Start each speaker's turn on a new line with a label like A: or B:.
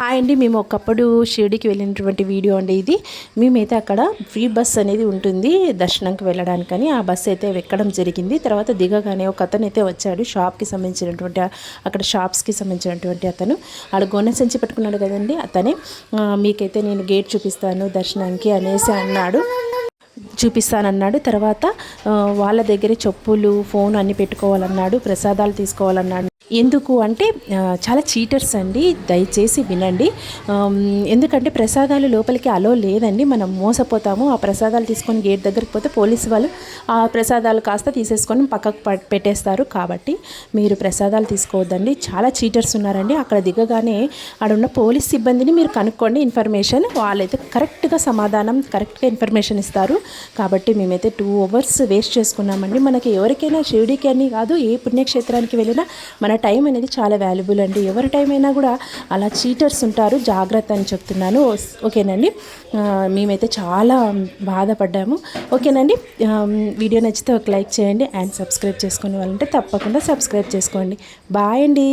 A: Hi అండి మేము ఒకప్పుడు షిరిడికి వెళ్ళినటువంటి వీడియో అండి ఇది. మేమైతే అక్కడ ఫ్రీ బస్ అనేది ఉంటుంది దర్శనంకి వెళ్ళడానికని. ఆ బస్ అయితే ఎక్కడం జరిగింది. తర్వాత దిగగానే ఒక అతను అయితే వచ్చాడు షాప్కి సంబంధించినటువంటి అక్కడ షాప్స్కి సంబంధించినటువంటి అతను. ఆడ గొన్నె సంచి పెట్టుకున్నాడు కదండి అతనే. మీకైతే నేను గేట్ చూపిస్తాను దర్శనానికి అనేసి అన్నాడు. చూపిస్తానన్నాడు. తర్వాత వాళ్ళ దగ్గరే చెప్పులు ఫోన్ అన్ని పెట్టుకోవాలన్నాడు ప్రసాదాలు తీసుకోవాలన్నాడు. ఎందుకు అంటే చాలా చీటర్స్ అండి దయచేసి వినండి. ఎందుకంటే ప్రసాదాలు లోపలికి అలో లేదండి మనం మోసపోతాము ఆ ప్రసాదాలు తీసుకొని గేట్ దగ్గరికి పోతే పోలీసు వాళ్ళు ఆ ప్రసాదాలు కాస్త తీసేసుకొని పక్కకు ప- పెట్టేస్తారు. కాబట్టి మీరు ప్రసాదాలు తీసుకోవద్దండి. చాలా చీటర్స్ ఉన్నారండి అక్కడ దిగగానే అక్కడ ఉన్న పోలీస్ సిబ్బందిని మీరు కనుక్కోండి ఇన్ఫర్మేషన్ వాళ్ళైతే కరెక్ట్గా సమాధానం కరెక్ట్గా ఇన్ఫర్మేషన్ ఇస్తారు. కాబట్టి మేమైతే టూ అవర్స్ వేస్ట్ చేసుకున్నామండి. మనకి ఎవరికైనా షిరిడీకి అని కాదు ఏ పుణ్యక్షేత్రానికి వెళ్ళినా మన టైం అనేది చాలా వాల్యుబుల్ అండి. ఎవరి టైం అయినా కూడా అలా చీటర్స్ ఉంటారు. జాగ్రత్త అని చెప్తున్నాను. ఓకేనండి? మేమైతే చాలా బాధపడ్డాము. ఓకేనండి? వీడియో నచ్చితే ఒక లైక్ చేయండి. అండ్ సబ్స్క్రైబ్ చేసుకునే వాళ్ళంటే తప్పకుండా సబ్స్క్రైబ్ చేసుకోండి. బాయ్ అండి.